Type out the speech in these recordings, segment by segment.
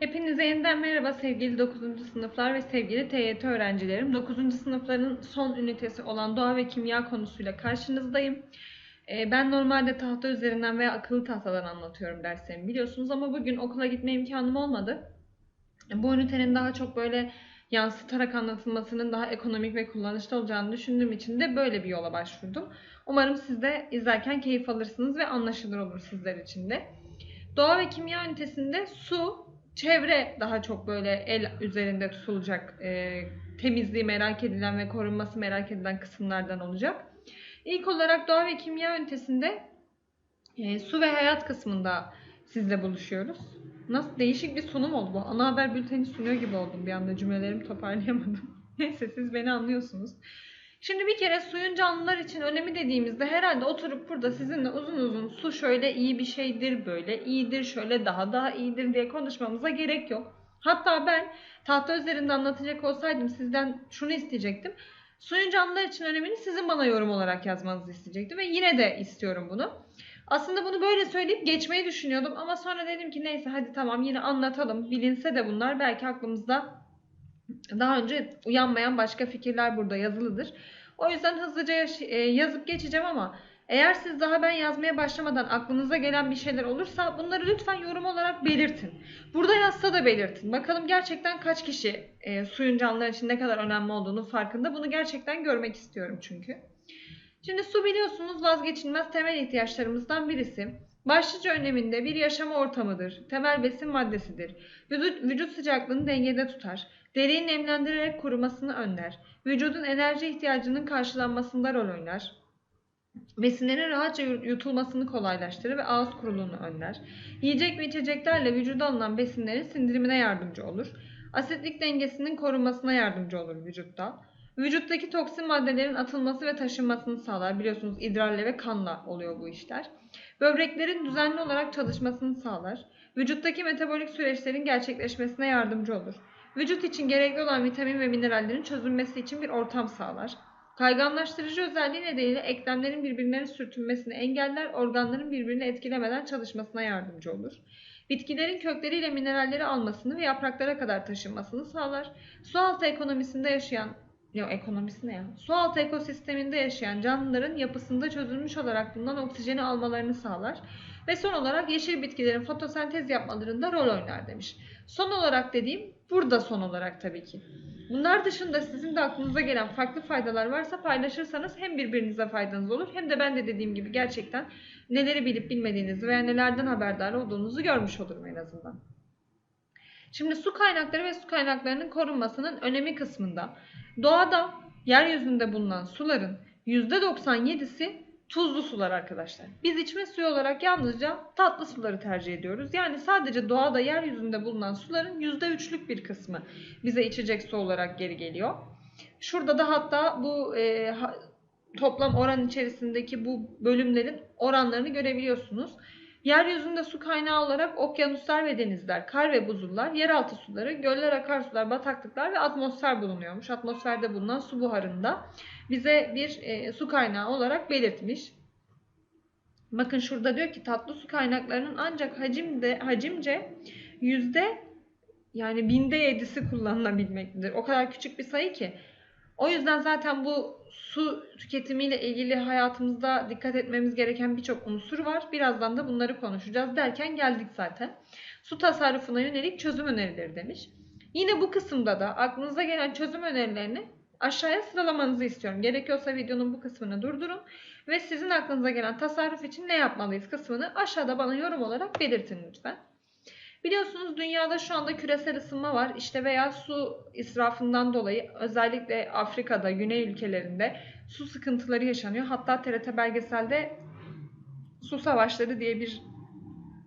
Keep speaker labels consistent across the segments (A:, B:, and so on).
A: Hepinize yeniden merhaba sevgili 9. sınıflar ve sevgili TYT öğrencilerim. 9. sınıfların son ünitesi olan doğa ve kimya konusuyla karşınızdayım. Ee, Ben normalde tahta üzerinden veya akıllı tahtadan anlatıyorum derslerimi biliyorsunuz ama bugün okula gitme imkanım olmadı. Bu ünitenin daha çok böyle yansıtarak anlatılmasının daha ekonomik ve kullanışlı olacağını düşündüğüm için de böyle bir yola başvurdum. Umarım siz de izlerken keyif alırsınız ve anlaşılır olur sizler için de. Doğa ve kimya ünitesinde su, çevre daha çok böyle el üzerinde tutulacak, e, temizliği merak edilen ve korunması merak edilen kısımlardan olacak. İlk olarak doğa ve kimya ünitesinde e, su ve hayat kısmında sizle buluşuyoruz. Nasıl değişik bir sunum oldu bu. Ana haber bülteni sunuyor gibi oldum bir anda cümlelerimi toparlayamadım. Neyse siz beni anlıyorsunuz. Şimdi bir kere suyun canlılar için önemi dediğimizde herhalde oturup burada sizinle uzun uzun su şöyle iyi bir şeydir, böyle iyidir, şöyle daha daha iyidir diye konuşmamıza gerek yok. Hatta ben tahta üzerinde anlatacak olsaydım sizden şunu isteyecektim. Suyun canlılar için önemini sizin bana yorum olarak yazmanızı isteyecektim ve yine de istiyorum bunu. Aslında bunu böyle söyleyip geçmeyi düşünüyordum ama sonra dedim ki neyse hadi tamam yine anlatalım. Bilinse de bunlar belki aklımızda daha önce uyanmayan başka fikirler burada yazılıdır. O yüzden hızlıca e, yazıp geçeceğim ama eğer siz daha ben yazmaya başlamadan aklınıza gelen bir şeyler olursa bunları lütfen yorum olarak belirtin. Burada yazsa da belirtin. Bakalım gerçekten kaç kişi e, suyun canlılar için ne kadar önemli olduğunu farkında. Bunu gerçekten görmek istiyorum çünkü. Şimdi su biliyorsunuz vazgeçilmez temel ihtiyaçlarımızdan birisi. Başlıca öneminde bir yaşam ortamıdır. Temel besin maddesidir. Vücut, vücut sıcaklığını dengede tutar. Deriyi nemlendirerek kurumasını önler. Vücudun enerji ihtiyacının karşılanmasında rol oynar. Besinlerin rahatça yutulmasını kolaylaştırır ve ağız kuruluğunu önler. Yiyecek ve içeceklerle vücuda alınan besinlerin sindirimine yardımcı olur. Asitlik dengesinin korunmasına yardımcı olur vücutta. Vücuttaki toksin maddelerin atılması ve taşınmasını sağlar. Biliyorsunuz idrarla ve kanla oluyor bu işler. Böbreklerin düzenli olarak çalışmasını sağlar. Vücuttaki metabolik süreçlerin gerçekleşmesine yardımcı olur. Vücut için gerekli olan vitamin ve minerallerin çözülmesi için bir ortam sağlar. Kayganlaştırıcı özelliği nedeniyle eklemlerin birbirlerine sürtünmesini engeller, organların birbirini etkilemeden çalışmasına yardımcı olur. Bitkilerin kökleriyle mineralleri almasını ve yapraklara kadar taşınmasını sağlar. Sualtı ekonomisinde yaşayan Yok ekonomisi ne ya? Sualtı ekosisteminde yaşayan canlıların yapısında çözülmüş olarak bulunan oksijeni almalarını sağlar. Ve son olarak yeşil bitkilerin fotosentez yapmalarında rol oynar demiş. Son olarak dediğim burada son olarak tabii ki. Bunlar dışında sizin de aklınıza gelen farklı faydalar varsa paylaşırsanız hem birbirinize faydanız olur hem de ben de dediğim gibi gerçekten neleri bilip bilmediğinizi veya nelerden haberdar olduğunuzu görmüş olurum en azından. Şimdi su kaynakları ve su kaynaklarının korunmasının önemi kısmında doğada yeryüzünde bulunan suların %97'si tuzlu sular arkadaşlar. Biz içme suyu olarak yalnızca tatlı suları tercih ediyoruz. Yani sadece doğada yeryüzünde bulunan suların %3'lük bir kısmı bize içecek su olarak geri geliyor. Şurada da hatta bu e, toplam oran içerisindeki bu bölümlerin oranlarını görebiliyorsunuz. Yeryüzünde su kaynağı olarak okyanuslar ve denizler, kar ve buzullar, yeraltı suları, göller, akarsular, bataklıklar ve atmosfer bulunuyormuş. Atmosferde bulunan su buharında bize bir e, su kaynağı olarak belirtmiş. Bakın şurada diyor ki tatlı su kaynaklarının ancak hacimde hacimce yüzde yani binde yedisi kullanılabilmektedir. O kadar küçük bir sayı ki. O yüzden zaten bu su tüketimiyle ilgili hayatımızda dikkat etmemiz gereken birçok unsur var. Birazdan da bunları konuşacağız derken geldik zaten. Su tasarrufuna yönelik çözüm önerileri demiş. Yine bu kısımda da aklınıza gelen çözüm önerilerini aşağıya sıralamanızı istiyorum. Gerekiyorsa videonun bu kısmını durdurun ve sizin aklınıza gelen tasarruf için ne yapmalıyız kısmını aşağıda bana yorum olarak belirtin lütfen. Biliyorsunuz dünyada şu anda küresel ısınma var. İşte veya su israfından dolayı özellikle Afrika'da, güney ülkelerinde su sıkıntıları yaşanıyor. Hatta TRT belgeselde Su Savaşları diye bir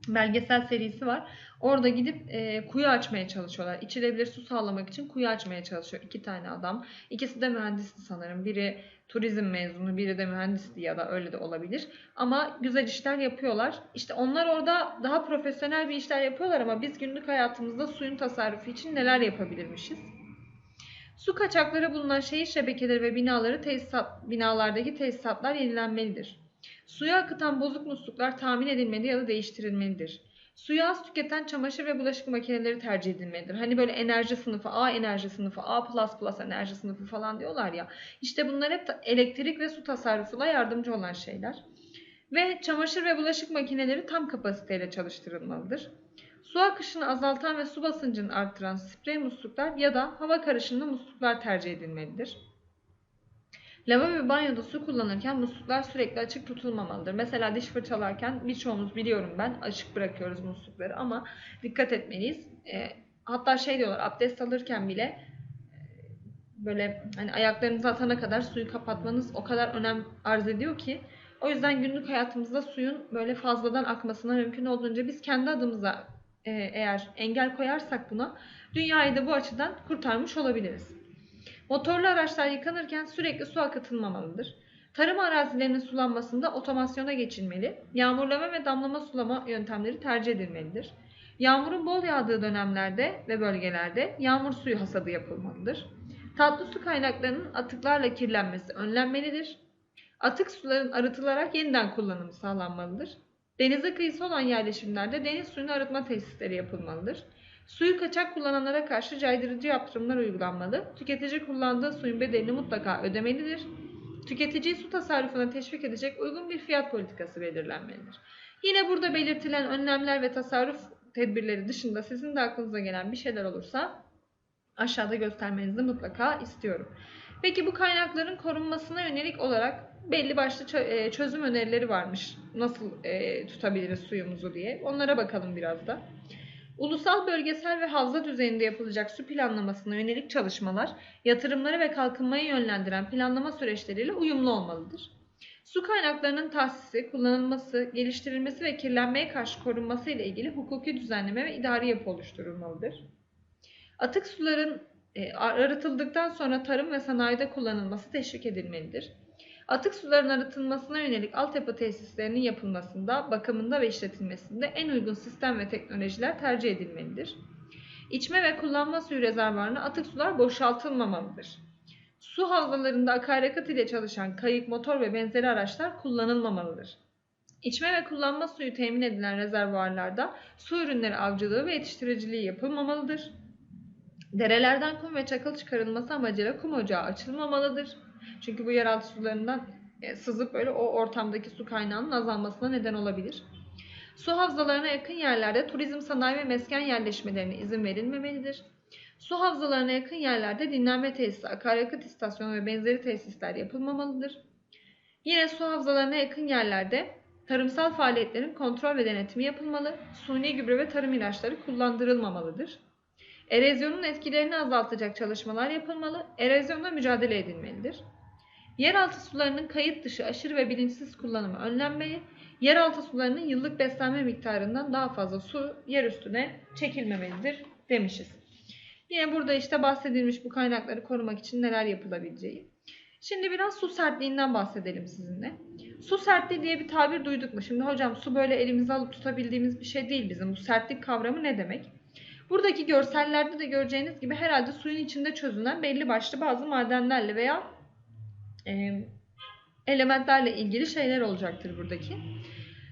A: belgesel serisi var. Orada gidip e, kuyu açmaya çalışıyorlar. İçilebilir su sağlamak için kuyu açmaya çalışıyor iki tane adam. İkisi de mühendisti sanırım. Biri turizm mezunu, biri de mühendisti ya da öyle de olabilir. Ama güzel işler yapıyorlar. İşte onlar orada daha profesyonel bir işler yapıyorlar ama biz günlük hayatımızda suyun tasarrufu için neler yapabilirmişiz? Su kaçakları bulunan şehir şebekeleri ve binaları tesisat, binalardaki tesisatlar yenilenmelidir. Suya akıtan bozuk musluklar tahmin edilmeli ya da değiştirilmelidir. Suyu az tüketen çamaşır ve bulaşık makineleri tercih edilmelidir. Hani böyle enerji sınıfı, A enerji sınıfı, A++ enerji sınıfı falan diyorlar ya. İşte bunlar hep elektrik ve su tasarrufuna yardımcı olan şeyler. Ve çamaşır ve bulaşık makineleri tam kapasiteyle çalıştırılmalıdır. Su akışını azaltan ve su basıncını arttıran sprey musluklar ya da hava karışımlı musluklar tercih edilmelidir. Lavabo ve banyoda su kullanırken musluklar sürekli açık tutulmamalıdır. Mesela diş fırçalarken birçoğumuz biliyorum ben açık bırakıyoruz muslukları ama dikkat etmeliyiz. E, hatta şey diyorlar abdest alırken bile e, böyle hani ayaklarınızı atana kadar suyu kapatmanız o kadar önem arz ediyor ki o yüzden günlük hayatımızda suyun böyle fazladan akmasına mümkün olduğunca biz kendi adımıza e, eğer engel koyarsak buna dünyayı da bu açıdan kurtarmış olabiliriz. Motorlu araçlar yıkanırken sürekli su akıtılmamalıdır. Tarım arazilerinin sulanmasında otomasyona geçilmeli. Yağmurlama ve damlama sulama yöntemleri tercih edilmelidir. Yağmurun bol yağdığı dönemlerde ve bölgelerde yağmur suyu hasadı yapılmalıdır. Tatlı su kaynaklarının atıklarla kirlenmesi önlenmelidir. Atık suların arıtılarak yeniden kullanımı sağlanmalıdır. Denize kıyısı olan yerleşimlerde deniz suyunu arıtma tesisleri yapılmalıdır. Suyu kaçak kullananlara karşı caydırıcı yaptırımlar uygulanmalı. Tüketici kullandığı suyun bedelini mutlaka ödemelidir. Tüketiciyi su tasarrufuna teşvik edecek uygun bir fiyat politikası belirlenmelidir. Yine burada belirtilen önlemler ve tasarruf tedbirleri dışında sizin de aklınıza gelen bir şeyler olursa aşağıda göstermenizi mutlaka istiyorum. Peki bu kaynakların korunmasına yönelik olarak belli başlı e, çözüm önerileri varmış. Nasıl e, tutabiliriz suyumuzu diye. Onlara bakalım biraz da. Ulusal, bölgesel ve havza düzeyinde yapılacak su planlamasına yönelik çalışmalar, yatırımları ve kalkınmayı yönlendiren planlama süreçleriyle uyumlu olmalıdır. Su kaynaklarının tahsisi, kullanılması, geliştirilmesi ve kirlenmeye karşı korunması ile ilgili hukuki düzenleme ve idari yapı oluşturulmalıdır. Atık suların e, arıtıldıktan sonra tarım ve sanayide kullanılması teşvik edilmelidir. Atık suların arıtılmasına yönelik altyapı tesislerinin yapılmasında, bakımında ve işletilmesinde en uygun sistem ve teknolojiler tercih edilmelidir. İçme ve kullanma suyu rezervuarına atık sular boşaltılmamalıdır. Su havzalarında akaryakıt ile çalışan kayık, motor ve benzeri araçlar kullanılmamalıdır. İçme ve kullanma suyu temin edilen rezervuarlarda su ürünleri avcılığı ve yetiştiriciliği yapılmamalıdır. Derelerden kum ve çakıl çıkarılması amacıyla kum ocağı açılmamalıdır. Çünkü bu yeraltı sularından e, sızıp böyle o ortamdaki su kaynağının azalmasına neden olabilir. Su havzalarına yakın yerlerde turizm, sanayi ve mesken yerleşmelerine izin verilmemelidir. Su havzalarına yakın yerlerde dinlenme tesisi, akaryakıt istasyonu ve benzeri tesisler yapılmamalıdır. Yine su havzalarına yakın yerlerde tarımsal faaliyetlerin kontrol ve denetimi yapılmalı, suni gübre ve tarım ilaçları kullandırılmamalıdır. Erozyonun etkilerini azaltacak çalışmalar yapılmalı, erozyonla mücadele edilmelidir. Yeraltı sularının kayıt dışı aşırı ve bilinçsiz kullanımı önlenmeli, yeraltı sularının yıllık beslenme miktarından daha fazla su yer üstüne çekilmemelidir demişiz. Yine burada işte bahsedilmiş bu kaynakları korumak için neler yapılabileceği. Şimdi biraz su sertliğinden bahsedelim sizinle. Su sertliği diye bir tabir duyduk mu? Şimdi hocam su böyle elimize alıp tutabildiğimiz bir şey değil bizim. Bu sertlik kavramı ne demek? Buradaki görsellerde de göreceğiniz gibi herhalde suyun içinde çözünen belli başlı bazı madenlerle veya e, elementlerle ilgili şeyler olacaktır buradaki.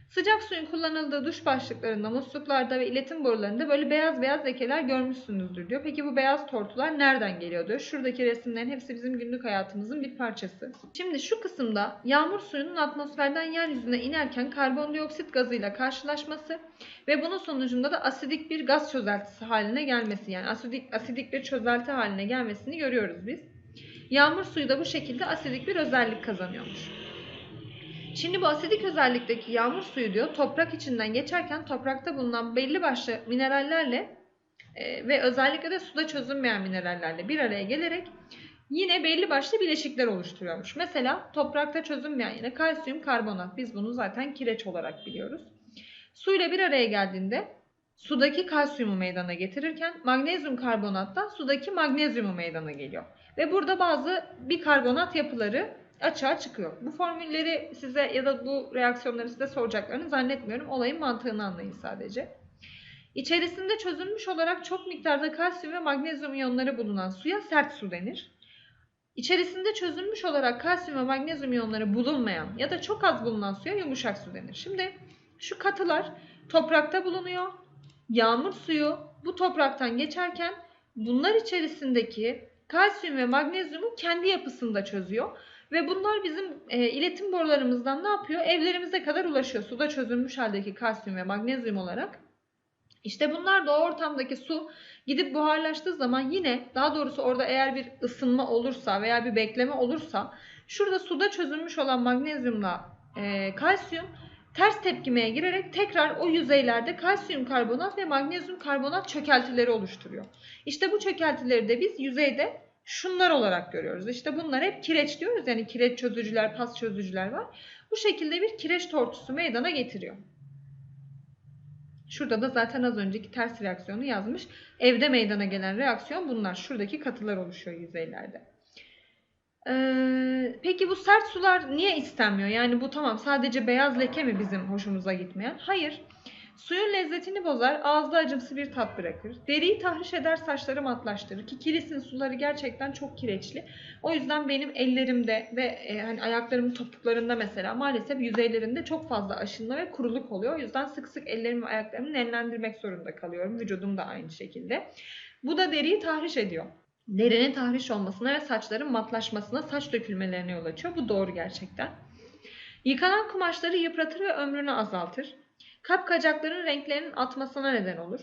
A: Sıcak suyun kullanıldığı duş başlıklarında, musluklarda ve iletim borularında böyle beyaz beyaz lekeler görmüşsünüzdür diyor. Peki bu beyaz tortular nereden geliyor diyor. Şuradaki resimlerin hepsi bizim günlük hayatımızın bir parçası. Şimdi şu kısımda yağmur suyunun atmosferden yeryüzüne inerken karbondioksit gazıyla karşılaşması ve bunun sonucunda da asidik bir gaz çözeltisi haline gelmesi yani asidik, asidik bir çözelti haline gelmesini görüyoruz biz. Yağmur suyu da bu şekilde asidik bir özellik kazanıyormuş. Şimdi bu asidik özellikteki yağmur suyu diyor toprak içinden geçerken toprakta bulunan belli başlı minerallerle e, ve özellikle de suda çözünmeyen minerallerle bir araya gelerek yine belli başlı bileşikler oluşturuyormuş. Mesela toprakta çözünmeyen yine kalsiyum karbonat biz bunu zaten kireç olarak biliyoruz. Suyla bir araya geldiğinde sudaki kalsiyumu meydana getirirken magnezyum karbonat da sudaki magnezyumu meydana geliyor. Ve burada bazı bikarbonat yapıları açığa çıkıyor. Bu formülleri size ya da bu reaksiyonları size soracaklarını zannetmiyorum. Olayın mantığını anlayın sadece. İçerisinde çözülmüş olarak çok miktarda kalsiyum ve magnezyum iyonları bulunan suya sert su denir. İçerisinde çözülmüş olarak kalsiyum ve magnezyum iyonları bulunmayan ya da çok az bulunan suya yumuşak su denir. Şimdi şu katılar toprakta bulunuyor yağmur suyu bu topraktan geçerken bunlar içerisindeki kalsiyum ve magnezyumu kendi yapısında çözüyor. Ve bunlar bizim e, iletim borularımızdan ne yapıyor? Evlerimize kadar ulaşıyor. Suda çözülmüş haldeki kalsiyum ve magnezyum olarak. İşte bunlar da o ortamdaki su gidip buharlaştığı zaman yine daha doğrusu orada eğer bir ısınma olursa veya bir bekleme olursa şurada suda çözülmüş olan magnezyumla e, kalsiyum ters tepkimeye girerek tekrar o yüzeylerde kalsiyum karbonat ve magnezyum karbonat çökeltileri oluşturuyor. İşte bu çökeltileri de biz yüzeyde şunlar olarak görüyoruz. İşte bunlar hep kireç diyoruz. Yani kireç çözücüler, pas çözücüler var. Bu şekilde bir kireç tortusu meydana getiriyor. Şurada da zaten az önceki ters reaksiyonu yazmış. Evde meydana gelen reaksiyon bunlar. Şuradaki katılar oluşuyor yüzeylerde. Ee, peki bu sert sular niye istenmiyor? Yani bu tamam sadece beyaz leke mi bizim hoşumuza gitmeyen? Hayır. Suyun lezzetini bozar, ağızda acımsı bir tat bırakır. Deriyi tahriş eder, saçları matlaştırır. Ki kilisin suları gerçekten çok kireçli. O yüzden benim ellerimde ve e, hani ayaklarımın topuklarında mesela maalesef yüzeylerinde çok fazla aşınma ve kuruluk oluyor. O yüzden sık sık ellerimi ve ayaklarımı nemlendirmek zorunda kalıyorum. Vücudum da aynı şekilde. Bu da deriyi tahriş ediyor. Derinin tahriş olmasına ve saçların matlaşmasına, saç dökülmelerine yol açıyor. Bu doğru gerçekten. Yıkanan kumaşları yıpratır ve ömrünü azaltır. Kapkacakların renklerinin atmasına neden olur.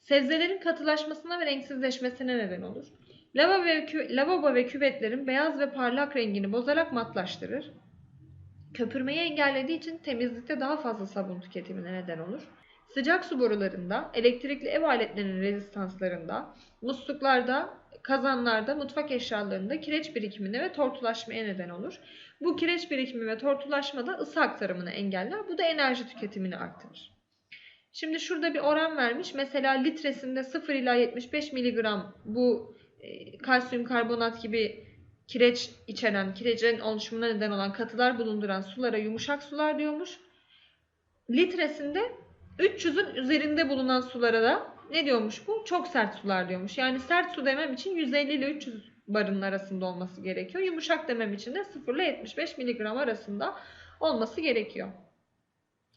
A: Sebzelerin katılaşmasına ve renksizleşmesine neden olur. Lavabo ve, kü- lavabo ve küvetlerin beyaz ve parlak rengini bozarak matlaştırır. Köpürmeyi engellediği için temizlikte daha fazla sabun tüketimine neden olur. Sıcak su borularında, elektrikli ev aletlerinin rezistanslarında, musluklarda, kazanlarda, mutfak eşyalarında kireç birikimine ve tortulaşmaya neden olur. Bu kireç birikimi ve tortulaşma da ısı aktarımını engeller. Bu da enerji tüketimini arttırır. Şimdi şurada bir oran vermiş. Mesela litresinde 0 ila 75 miligram bu e, kalsiyum karbonat gibi kireç içeren, kirecin oluşumuna neden olan katılar bulunduran sulara yumuşak sular diyormuş. Litresinde 300'ün üzerinde bulunan sulara da ne diyormuş bu? Çok sert sular diyormuş. Yani sert su demem için 150 ile 300 barının arasında olması gerekiyor. Yumuşak demem için de 0 ile 75 miligram arasında olması gerekiyor.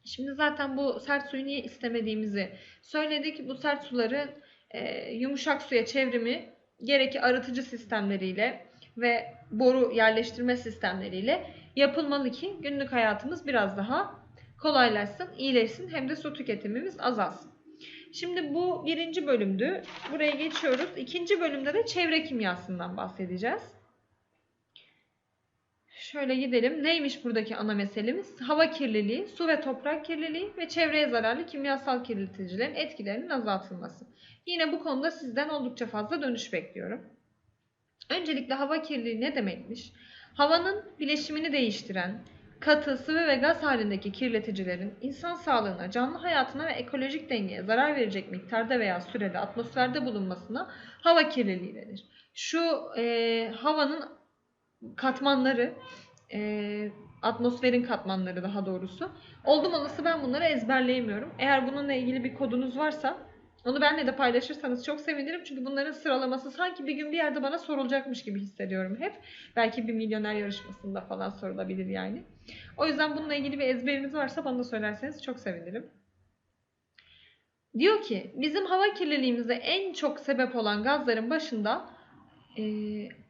A: Şimdi zaten bu sert suyu niye istemediğimizi söyledik. Bu sert suların e, yumuşak suya çevrimi gereki arıtıcı sistemleriyle ve boru yerleştirme sistemleriyle yapılmalı ki günlük hayatımız biraz daha kolaylaşsın, iyileşsin hem de su tüketimimiz azalsın. Şimdi bu birinci bölümdü. Buraya geçiyoruz. İkinci bölümde de çevre kimyasından bahsedeceğiz. Şöyle gidelim. Neymiş buradaki ana meselemiz? Hava kirliliği, su ve toprak kirliliği ve çevreye zararlı kimyasal kirleticilerin etkilerinin azaltılması. Yine bu konuda sizden oldukça fazla dönüş bekliyorum. Öncelikle hava kirliliği ne demekmiş? Havanın bileşimini değiştiren, katı, sıvı ve gaz halindeki kirleticilerin insan sağlığına, canlı hayatına ve ekolojik dengeye zarar verecek miktarda veya sürede atmosferde bulunmasına hava kirliliği denir. Şu e, havanın katmanları, e, atmosferin katmanları daha doğrusu. Oldum olası ben bunları ezberleyemiyorum. Eğer bununla ilgili bir kodunuz varsa onu benimle de paylaşırsanız çok sevinirim. Çünkü bunların sıralaması sanki bir gün bir yerde bana sorulacakmış gibi hissediyorum hep. Belki bir milyoner yarışmasında falan sorulabilir yani. O yüzden bununla ilgili bir ezberiniz varsa bana da söylerseniz çok sevinirim. Diyor ki bizim hava kirliliğimize en çok sebep olan gazların başında e,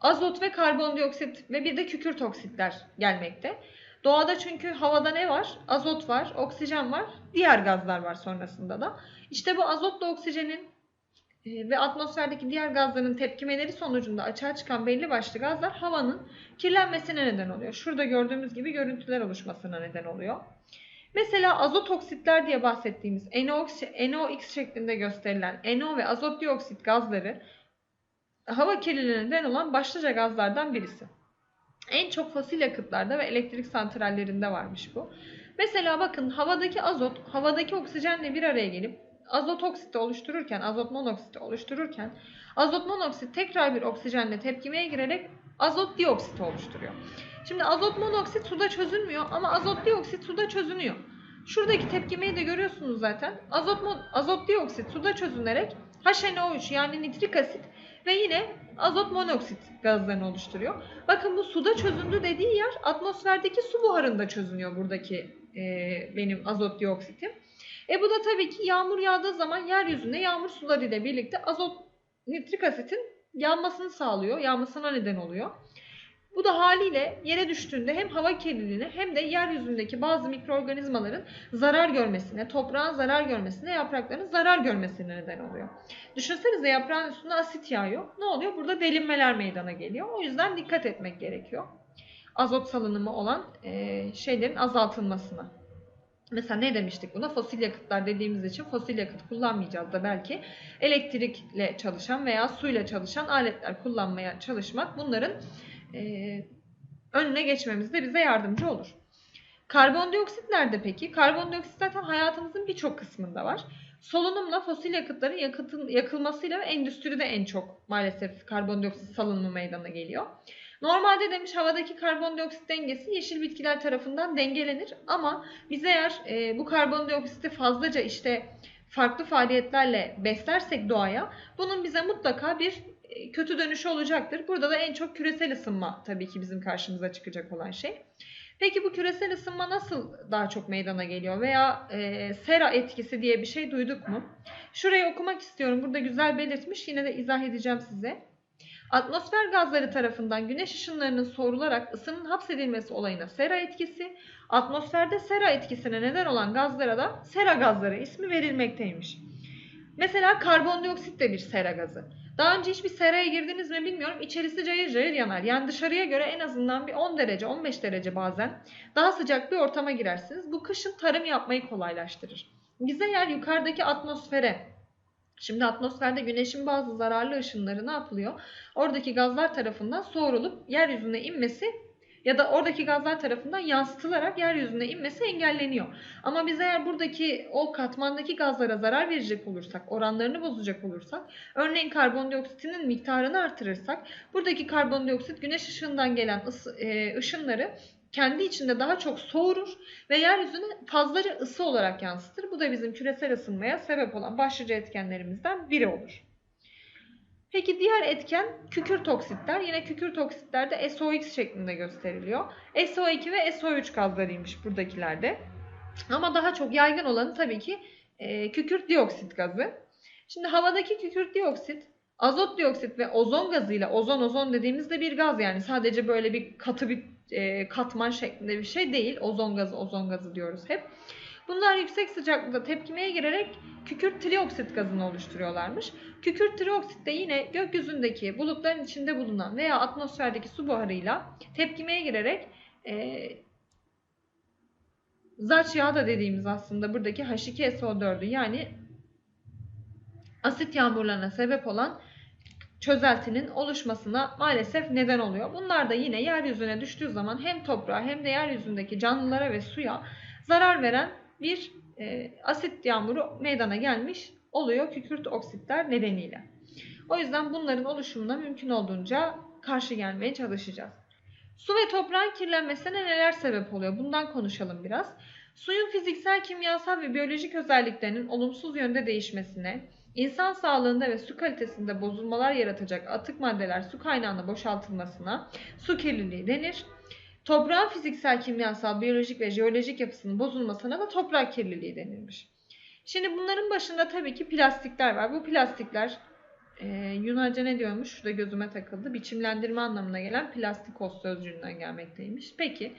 A: azot ve karbondioksit ve bir de kükürt oksitler gelmekte. Doğada çünkü havada ne var? Azot var, oksijen var, diğer gazlar var sonrasında da. İşte bu azotla oksijenin e, ve atmosferdeki diğer gazların tepkimeleri sonucunda açığa çıkan belli başlı gazlar havanın kirlenmesine neden oluyor. Şurada gördüğümüz gibi görüntüler oluşmasına neden oluyor. Mesela azot oksitler diye bahsettiğimiz NOx, NOx şeklinde gösterilen NO ve azot dioksit gazları hava kirliliğine neden olan başlıca gazlardan birisi. En çok fosil yakıtlarda ve elektrik santrallerinde varmış bu. Mesela bakın havadaki azot, havadaki oksijenle bir araya gelip azot oksiti oluştururken, azot monoksiti oluştururken azot monoksit tekrar bir oksijenle tepkimeye girerek azot dioksit oluşturuyor. Şimdi azot monoksit suda çözülmüyor ama azot dioksit suda çözünüyor. Şuradaki tepkimeyi de görüyorsunuz zaten. Azot, azot dioksit suda çözünerek HNO3 yani nitrik asit ve yine azot monoksit gazlarını oluşturuyor. Bakın bu suda çözündü dediği yer atmosferdeki su buharında çözünüyor buradaki e, benim azot dioksitim. E bu da tabii ki yağmur yağdığı zaman yeryüzünde yağmur suları ile birlikte azot nitrik asitin yanmasını sağlıyor, yanmasına neden oluyor. Bu da haliyle yere düştüğünde hem hava kirliliğine hem de yeryüzündeki bazı mikroorganizmaların zarar görmesine, toprağın zarar görmesine, yaprakların zarar görmesine neden oluyor. Düşünsenize yaprağın üstünde asit yağıyor. Ne oluyor? Burada delinmeler meydana geliyor. O yüzden dikkat etmek gerekiyor. Azot salınımı olan e, şeylerin azaltılmasına. Mesela ne demiştik buna? Fosil yakıtlar dediğimiz için fosil yakıt kullanmayacağız da belki elektrikle çalışan veya suyla çalışan aletler kullanmaya çalışmak bunların e, önüne geçmemizde bize yardımcı olur. Karbondioksit nerede peki? Karbondioksit zaten hayatımızın birçok kısmında var. Solunumla fosil yakıtların yakıtın, yakılmasıyla ve endüstride en çok maalesef karbondioksit salınımı meydana geliyor. Normalde demiş havadaki karbondioksit dengesi yeşil bitkiler tarafından dengelenir ama biz eğer e, bu karbondioksiti fazlaca işte farklı faaliyetlerle beslersek doğaya bunun bize mutlaka bir kötü dönüşü olacaktır. Burada da en çok küresel ısınma tabii ki bizim karşımıza çıkacak olan şey. Peki bu küresel ısınma nasıl daha çok meydana geliyor veya e, sera etkisi diye bir şey duyduk mu? Şurayı okumak istiyorum. Burada güzel belirtmiş. Yine de izah edeceğim size. Atmosfer gazları tarafından güneş ışınlarının soğurularak ısının hapsedilmesi olayına sera etkisi, atmosferde sera etkisine neden olan gazlara da sera gazları ismi verilmekteymiş. Mesela karbondioksit de bir sera gazı. Daha önce hiçbir seraya girdiniz mi bilmiyorum. İçerisi cayır cayır yanar. Yani dışarıya göre en azından bir 10 derece, 15 derece bazen daha sıcak bir ortama girersiniz. Bu kışın tarım yapmayı kolaylaştırır. Biz eğer yukarıdaki atmosfere Şimdi atmosferde güneşin bazı zararlı ışınları ne yapılıyor? Oradaki gazlar tarafından soğurulup yeryüzüne inmesi ya da oradaki gazlar tarafından yansıtılarak yeryüzüne inmesi engelleniyor. Ama biz eğer buradaki o katmandaki gazlara zarar verecek olursak, oranlarını bozacak olursak, örneğin karbondioksitinin miktarını artırırsak, buradaki karbondioksit güneş ışığından gelen e, ışınları kendi içinde daha çok soğurur ve yeryüzüne fazlaca ısı olarak yansıtır. Bu da bizim küresel ısınmaya sebep olan başlıca etkenlerimizden biri olur. Peki diğer etken kükürt oksitler. Yine kükürt oksitlerde SOX şeklinde gösteriliyor. SO2 ve SO3 gazlarıymış buradakilerde. Ama daha çok yaygın olanı tabii ki e, kükürt dioksit gazı. Şimdi havadaki kükürt dioksit azot dioksit ve ozon gazıyla ozon ozon dediğimizde bir gaz yani sadece böyle bir katı bir e, katman şeklinde bir şey değil. Ozon gazı ozon gazı diyoruz hep. Bunlar yüksek sıcaklıkta tepkimeye girerek kükürt trioksit gazını oluşturuyorlarmış. Kükürt trioksit de yine gökyüzündeki bulutların içinde bulunan veya atmosferdeki su buharıyla tepkimeye girerek e, zaç yağı da dediğimiz aslında buradaki H2SO4'ü yani asit yağmurlarına sebep olan çözeltinin oluşmasına maalesef neden oluyor. Bunlar da yine yeryüzüne düştüğü zaman hem toprağa hem de yeryüzündeki canlılara ve suya zarar veren bir e, asit yağmuru meydana gelmiş oluyor kükürt oksitler nedeniyle. O yüzden bunların oluşumuna mümkün olduğunca karşı gelmeye çalışacağız. Su ve toprağın kirlenmesine neler sebep oluyor? Bundan konuşalım biraz. Suyun fiziksel, kimyasal ve biyolojik özelliklerinin olumsuz yönde değişmesine, İnsan sağlığında ve su kalitesinde bozulmalar yaratacak atık maddeler su kaynağına boşaltılmasına su kirliliği denir. Toprağın fiziksel, kimyasal, biyolojik ve jeolojik yapısının bozulmasına da toprak kirliliği denilmiş. Şimdi bunların başında tabii ki plastikler var. Bu plastikler e, Yunanca ne diyormuş? Şurada gözüme takıldı. Biçimlendirme anlamına gelen plastikos sözcüğünden gelmekteymiş. Peki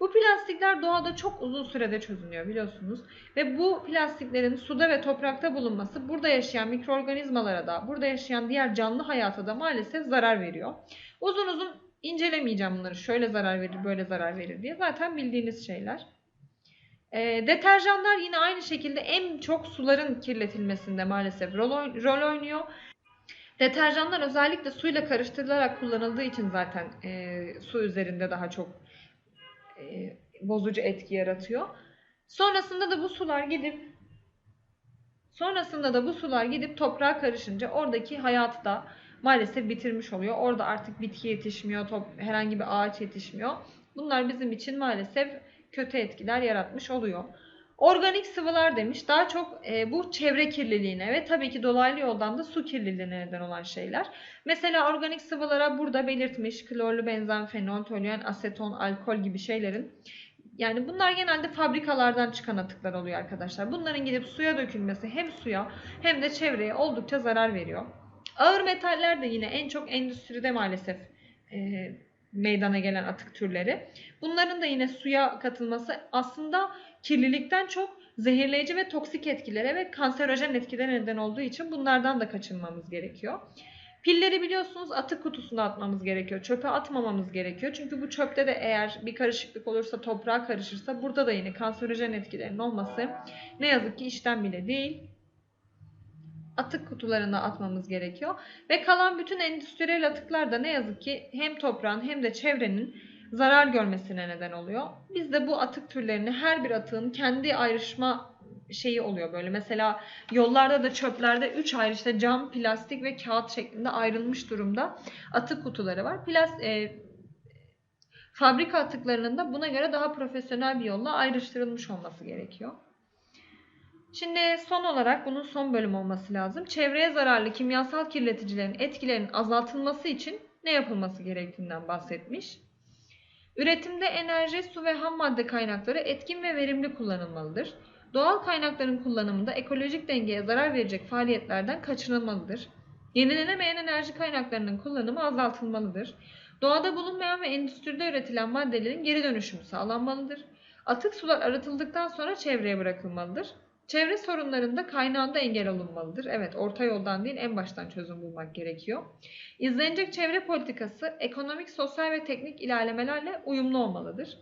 A: bu plastikler doğada çok uzun sürede çözünüyor biliyorsunuz. Ve bu plastiklerin suda ve toprakta bulunması burada yaşayan mikroorganizmalara da, burada yaşayan diğer canlı hayata da maalesef zarar veriyor. Uzun uzun incelemeyeceğim bunları. Şöyle zarar verir, böyle zarar verir diye. Zaten bildiğiniz şeyler. E, deterjanlar yine aynı şekilde en çok suların kirletilmesinde maalesef rol, rol oynuyor. Deterjanlar özellikle suyla karıştırılarak kullanıldığı için zaten e, su üzerinde daha çok e, bozucu etki yaratıyor. Sonrasında da bu sular gidip sonrasında da bu sular gidip toprağa karışınca oradaki hayatı da maalesef bitirmiş oluyor. Orada artık bitki yetişmiyor, top, herhangi bir ağaç yetişmiyor. Bunlar bizim için maalesef kötü etkiler yaratmış oluyor. Organik sıvılar demiş. Daha çok e, bu çevre kirliliğine ve tabii ki dolaylı yoldan da su kirliliğine neden olan şeyler. Mesela organik sıvılara burada belirtmiş klorlu benzen, fenol, toluen, aseton, alkol gibi şeylerin Yani bunlar genelde fabrikalardan çıkan atıklar oluyor arkadaşlar. Bunların gidip suya dökülmesi hem suya hem de çevreye oldukça zarar veriyor. Ağır metaller de yine en çok endüstride maalesef e, meydana gelen atık türleri. Bunların da yine suya katılması aslında kirlilikten çok zehirleyici ve toksik etkilere ve kanserojen etkilere neden olduğu için bunlardan da kaçınmamız gerekiyor. Pilleri biliyorsunuz atık kutusuna atmamız gerekiyor. Çöpe atmamamız gerekiyor. Çünkü bu çöpte de eğer bir karışıklık olursa toprağa karışırsa burada da yine kanserojen etkilerin olması ne yazık ki işten bile değil. Atık kutularına atmamız gerekiyor. Ve kalan bütün endüstriyel atıklar da ne yazık ki hem toprağın hem de çevrenin zarar görmesine neden oluyor. Biz de bu atık türlerini her bir atığın kendi ayrışma şeyi oluyor böyle. Mesela yollarda da çöplerde 3 ayrı işte cam, plastik ve kağıt şeklinde ayrılmış durumda atık kutuları var. Plas e, fabrika atıklarının da buna göre daha profesyonel bir yolla ayrıştırılmış olması gerekiyor. Şimdi son olarak bunun son bölüm olması lazım. Çevreye zararlı kimyasal kirleticilerin etkilerinin azaltılması için ne yapılması gerektiğinden bahsetmiş. Üretimde enerji, su ve ham madde kaynakları etkin ve verimli kullanılmalıdır. Doğal kaynakların kullanımında ekolojik dengeye zarar verecek faaliyetlerden kaçınılmalıdır. Yenilenemeyen enerji kaynaklarının kullanımı azaltılmalıdır. Doğada bulunmayan ve endüstride üretilen maddelerin geri dönüşümü sağlanmalıdır. Atık sular arıtıldıktan sonra çevreye bırakılmalıdır. Çevre sorunlarında kaynağında engel olunmalıdır. Evet, orta yoldan değil en baştan çözüm bulmak gerekiyor. İzlenecek çevre politikası ekonomik, sosyal ve teknik ilerlemelerle uyumlu olmalıdır.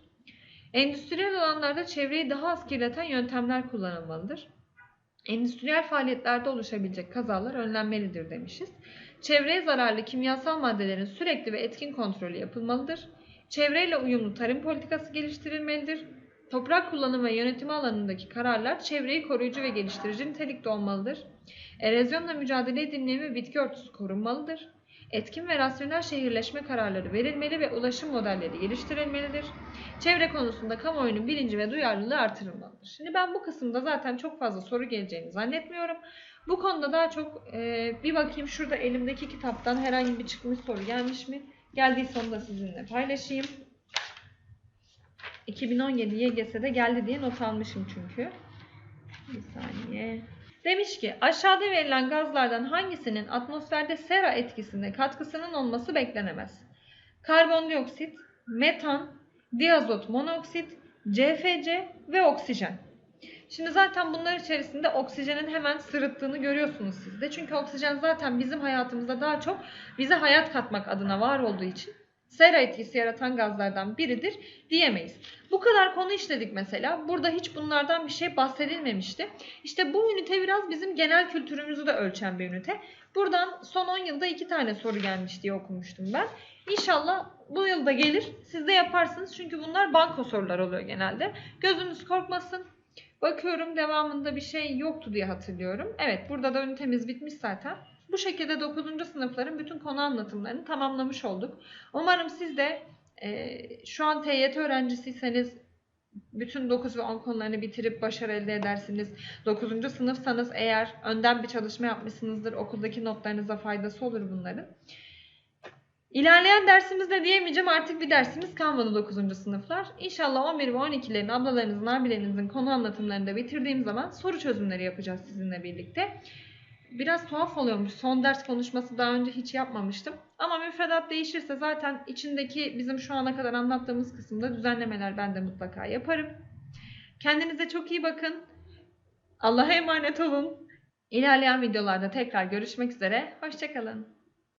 A: Endüstriyel alanlarda çevreyi daha az kirleten yöntemler kullanılmalıdır. Endüstriyel faaliyetlerde oluşabilecek kazalar önlenmelidir demişiz. Çevreye zararlı kimyasal maddelerin sürekli ve etkin kontrolü yapılmalıdır. Çevreyle uyumlu tarım politikası geliştirilmelidir. Toprak kullanımı ve yönetimi alanındaki kararlar çevreyi koruyucu ve geliştirici nitelikte olmalıdır. Erozyonla mücadele edilmeli ve bitki örtüsü korunmalıdır. Etkin ve rasyonel şehirleşme kararları verilmeli ve ulaşım modelleri geliştirilmelidir. Çevre konusunda kamuoyunun bilinci ve duyarlılığı artırılmalıdır. Şimdi ben bu kısımda zaten çok fazla soru geleceğini zannetmiyorum. Bu konuda daha çok e, bir bakayım şurada elimdeki kitaptan herhangi bir çıkmış soru gelmiş mi? Geldiyse onu da sizinle paylaşayım. 2017 YGS'de geldi diye not almışım çünkü. Bir saniye. Demiş ki aşağıda verilen gazlardan hangisinin atmosferde sera etkisinde katkısının olması beklenemez? Karbondioksit, metan, diazot monoksit, CFC ve oksijen. Şimdi zaten bunlar içerisinde oksijenin hemen sırıttığını görüyorsunuz siz de. Çünkü oksijen zaten bizim hayatımızda daha çok bize hayat katmak adına var olduğu için sera etkisi yaratan gazlardan biridir diyemeyiz. Bu kadar konu işledik mesela. Burada hiç bunlardan bir şey bahsedilmemişti. İşte bu ünite biraz bizim genel kültürümüzü de ölçen bir ünite. Buradan son 10 yılda 2 tane soru gelmiş diye okumuştum ben. İnşallah bu yılda gelir. Siz de yaparsınız. Çünkü bunlar banko sorular oluyor genelde. Gözünüz korkmasın. Bakıyorum devamında bir şey yoktu diye hatırlıyorum. Evet burada da ünitemiz bitmiş zaten. Bu şekilde 9. sınıfların bütün konu anlatımlarını tamamlamış olduk. Umarım siz de e, şu an TYT öğrencisiyseniz bütün 9 ve 10 konularını bitirip başarı elde edersiniz. 9. sınıfsanız eğer önden bir çalışma yapmışsınızdır. Okuldaki notlarınıza faydası olur bunların. İlerleyen dersimizde diyemeyeceğim artık bir dersimiz kalmadı 9. sınıflar. İnşallah 11 ve 12'lerin, ablalarınızın, abilerinizin konu anlatımlarını da bitirdiğim zaman soru çözümleri yapacağız sizinle birlikte. Biraz tuhaf oluyormuş. Son ders konuşması daha önce hiç yapmamıştım. Ama müfredat değişirse zaten içindeki bizim şu ana kadar anlattığımız kısımda düzenlemeler ben de mutlaka yaparım. Kendinize çok iyi bakın. Allah'a emanet olun. İlerleyen videolarda tekrar görüşmek üzere. Hoşçakalın.